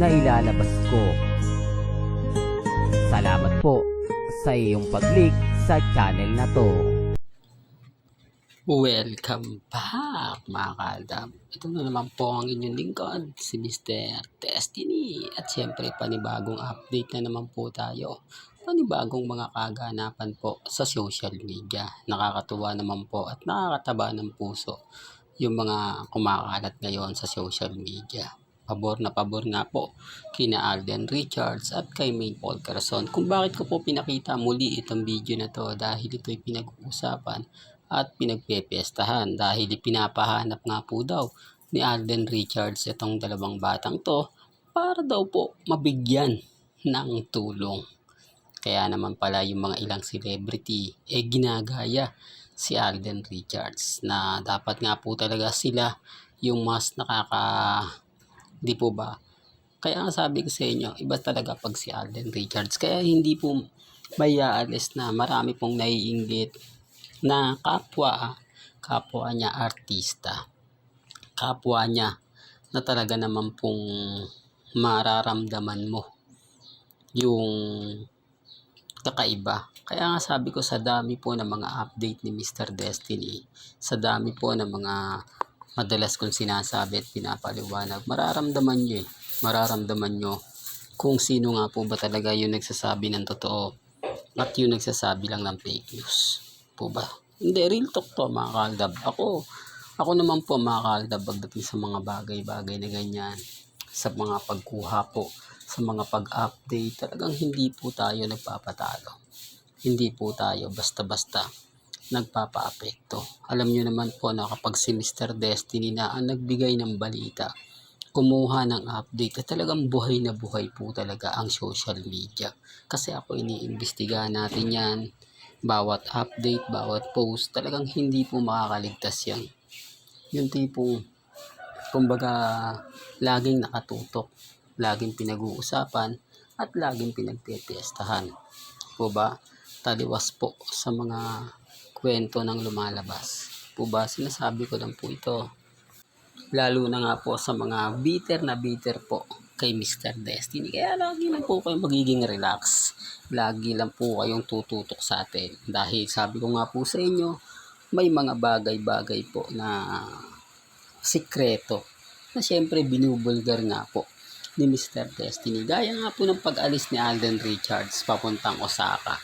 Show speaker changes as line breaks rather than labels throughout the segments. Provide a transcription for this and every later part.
na ilalabas ko. Salamat po sa iyong pag-click sa channel na to.
Welcome back mga kaldam. Ito na naman po ang inyong lingkod, si Mr. Destiny. At syempre panibagong update na naman po tayo. Panibagong mga kaganapan po sa social media. Nakakatuwa naman po at nakakataba ng puso yung mga kumakalat ngayon sa social media. Pabor na pabor nga po kina Alden Richards at kay May Paul Carson. Kung bakit ko po pinakita muli itong video na to dahil ito'y pinag-uusapan at pinagpepiestahan dahil pinapahanap nga po daw ni Alden Richards itong dalawang batang to para daw po mabigyan ng tulong. Kaya naman pala yung mga ilang celebrity eh ginagaya si Alden Richards na dapat nga po talaga sila yung mas nakaka di po ba kaya nga sabi ko sa inyo iba talaga pag si Alden Richards kaya hindi po may aalis na marami pong naiinggit na kapwa kapwa niya artista kapwa niya na talaga naman pong mararamdaman mo yung kakaiba. Kaya nga sabi ko sa dami po ng mga update ni Mr. Destiny, sa dami po ng mga madalas kong sinasabi at pinapaliwanag, mararamdaman nyo eh. Mararamdaman nyo kung sino nga po ba talaga yung nagsasabi ng totoo at yung nagsasabi lang ng fake news. Po ba? Hindi, real talk to mga kaldab. Ako, ako naman po mga kaldab pagdating sa mga bagay-bagay na ganyan, sa mga pagkuha po, sa mga pag-update, talagang hindi po tayo nagpapatalo. Hindi po tayo basta-basta nagpapa-apekto. Alam nyo naman po na kapag si Mr. Destiny na ang nagbigay ng balita, kumuha ng update, at talagang buhay na buhay po talaga ang social media. Kasi ako iniimbestiga natin yan, bawat update, bawat post, talagang hindi po makakaligtas yan. Yung tipong, kumbaga, laging nakatutok, laging pinag-uusapan, at laging pinagpepiestahan. Po ba? Taliwas po sa mga kwento ng lumalabas. Po ba? Sinasabi ko lang po ito. Lalo na nga po sa mga bitter na bitter po kay Mr. Destiny. Kaya lagi lang po kayong magiging relax. Lagi lang po kayong tututok sa atin. Dahil sabi ko nga po sa inyo, may mga bagay-bagay po na sikreto na syempre binubulgar nga po ni Mr. Destiny. Gaya nga po ng pag-alis ni Alden Richards papuntang Osaka.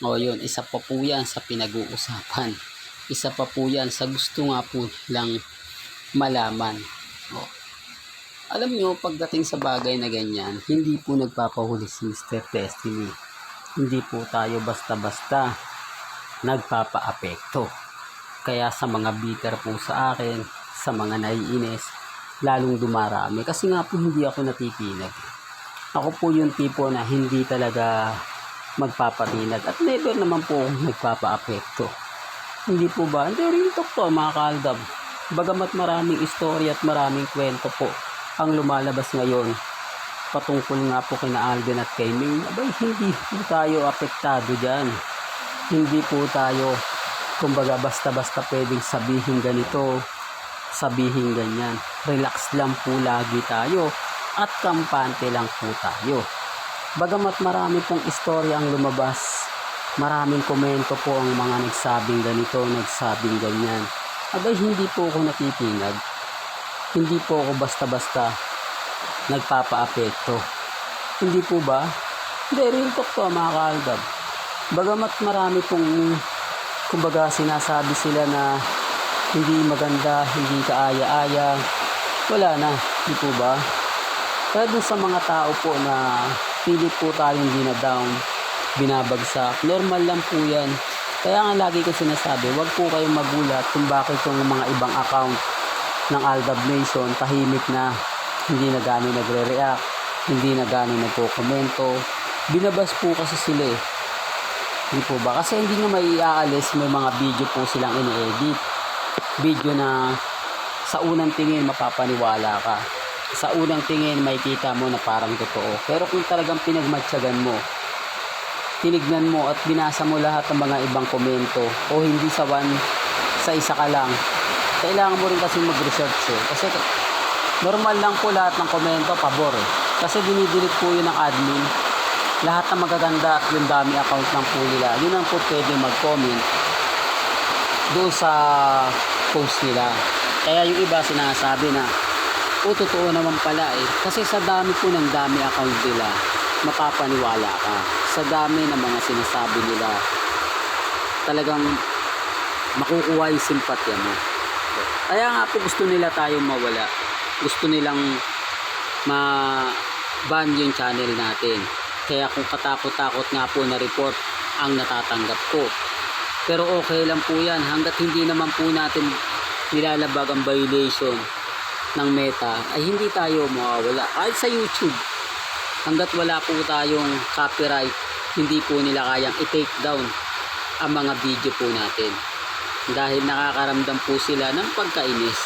O yun, isa pa po yan sa pinag-uusapan. Isa pa po yan sa gusto nga po lang malaman. O, alam nyo, pagdating sa bagay na ganyan, hindi po nagpapahuli si Mr. Destiny. Hindi po tayo basta-basta nagpapa-apekto. Kaya sa mga bitter po sa akin, sa mga naiinis, lalong dumarami. Kasi nga po hindi ako natitinag. Ako po yung tipo na hindi talaga magpapatinag at never naman po nagpapa-apekto. Hindi po ba? Hindi rin talk to mga kaldab. Bagamat maraming istorya at maraming kwento po ang lumalabas ngayon patungkol nga po kina Alden at kay May, abay hindi po tayo apektado dyan. Hindi po tayo kumbaga basta-basta pwedeng sabihin ganito, sabihin ganyan. Relax lang po lagi tayo at kampante lang po tayo. Bagamat marami pong istorya ang lumabas, maraming komento po ang mga nagsabing ganito, nagsabing ganyan. Abay, hindi po ako natitinag. Hindi po ako basta-basta nagpapa-apekto. Hindi po ba? Hindi, real talk to mga kaaldab. Bagamat marami pong, kumbaga sinasabi sila na hindi maganda, hindi kaaya-aya, wala na, di po ba? Dun sa mga tao po na pilit po tayong dinadown, binabagsak, normal lang po yan. Kaya nga lagi ko sinasabi, wag po kayong magulat kung bakit yung mga ibang account ng Aldab Nation tahimik na hindi na gano'y nagre-react. hindi na gano'n nagko-komento. Binabas po kasi sila eh. Hindi po ba? Kasi hindi nyo may iaalis, may mga video po silang ini-edit. Video na sa unang tingin mapapaniwala ka. Sa unang tingin makikita mo na parang totoo. Pero kung talagang pinagmatsyagan mo, tinignan mo at binasa mo lahat ng mga ibang komento o hindi sa one, sa isa ka lang, kailangan mo rin kasi mag-research eh. Kasi normal lang po lahat ng komento, pabor eh. Kasi dinidelete po yun ng admin. Lahat ng magaganda at yung dami account ng po nila, yun ang po pwede mag-comment doon sa post nila. Kaya yung iba sinasabi na, o totoo naman pala eh. Kasi sa dami po ng dami account nila, mapapaniwala ka. Sa dami ng mga sinasabi nila, talagang makukuha yung simpatya mo. Kaya nga po gusto nila tayong mawala. Gusto nilang ma-ban yung channel natin. Kaya kung katakot-takot nga po na report ang natatanggap ko. Pero okay lang po yan hanggat hindi naman po natin nilalabag ang violation ng meta ay hindi tayo mawawala. Kahit sa YouTube, hanggat wala po tayong copyright, hindi po nila kayang i-take down ang mga video po natin. Dahil nakakaramdam po sila ng pagkainis.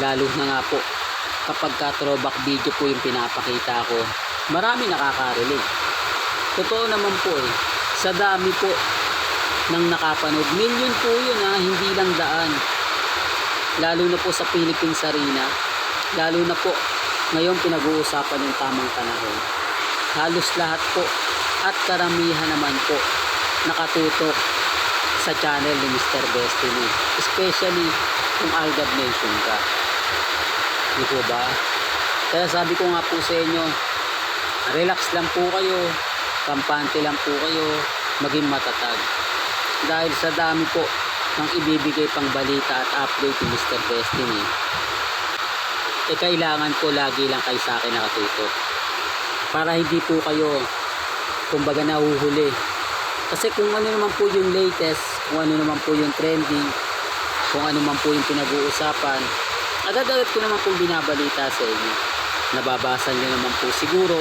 Lalo na nga po, kapag ka throwback video po yung pinapakita ko, marami nakaka-relate. Totoo naman po eh, sa dami po ng nakapanood, million po yun ha, hindi lang daan. Lalo na po sa Philippines Arena, lalo na po ngayon pinag-uusapan yung tamang panahon. Halos lahat po at karamihan naman po nakatutok sa channel ni Mr. Destiny. Especially kung Algab Nation ka. Di po ba? Kaya sabi ko nga po sa inyo, relax lang po kayo, kampante lang po kayo, maging matatag. Dahil sa dami po ng ibibigay pang balita at update ni Mr. Destiny, eh kailangan po lagi lang kayo sa akin nakatutok. Para hindi po kayo, kumbaga nahuhuli. Kasi kung ano naman po yung latest, kung ano naman po yung trending, kung ano man po yung pinag-uusapan, agad-agad ko naman pong binabalita sa inyo. Nababasa nyo naman po siguro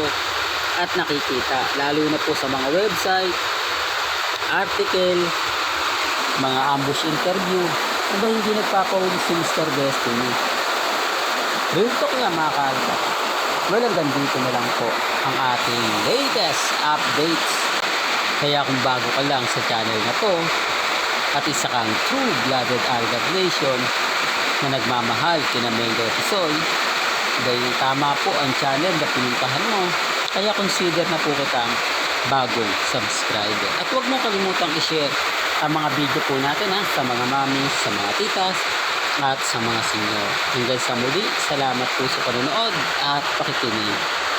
at nakikita. Lalo na po sa mga website, article, mga ambush interview. Ano ba hindi nagpapahuli si Mr. Destiny? Real talk nga mga kalpa. Well, hanggang dito na lang po ang ating latest updates. Kaya kung bago ka lang sa channel na to, at isa kang true-blooded Algab Nation na nagmamahal kina Mengo Tisoy, dahil tama po ang channel na pinuntahan mo, kaya consider na po kitang bagong subscriber. At huwag mo kalimutang i-share ang mga video po natin ha, sa mga mami, sa mga titas, at sa mga senior. Hanggang sa muli, salamat po sa panonood at pakikinig.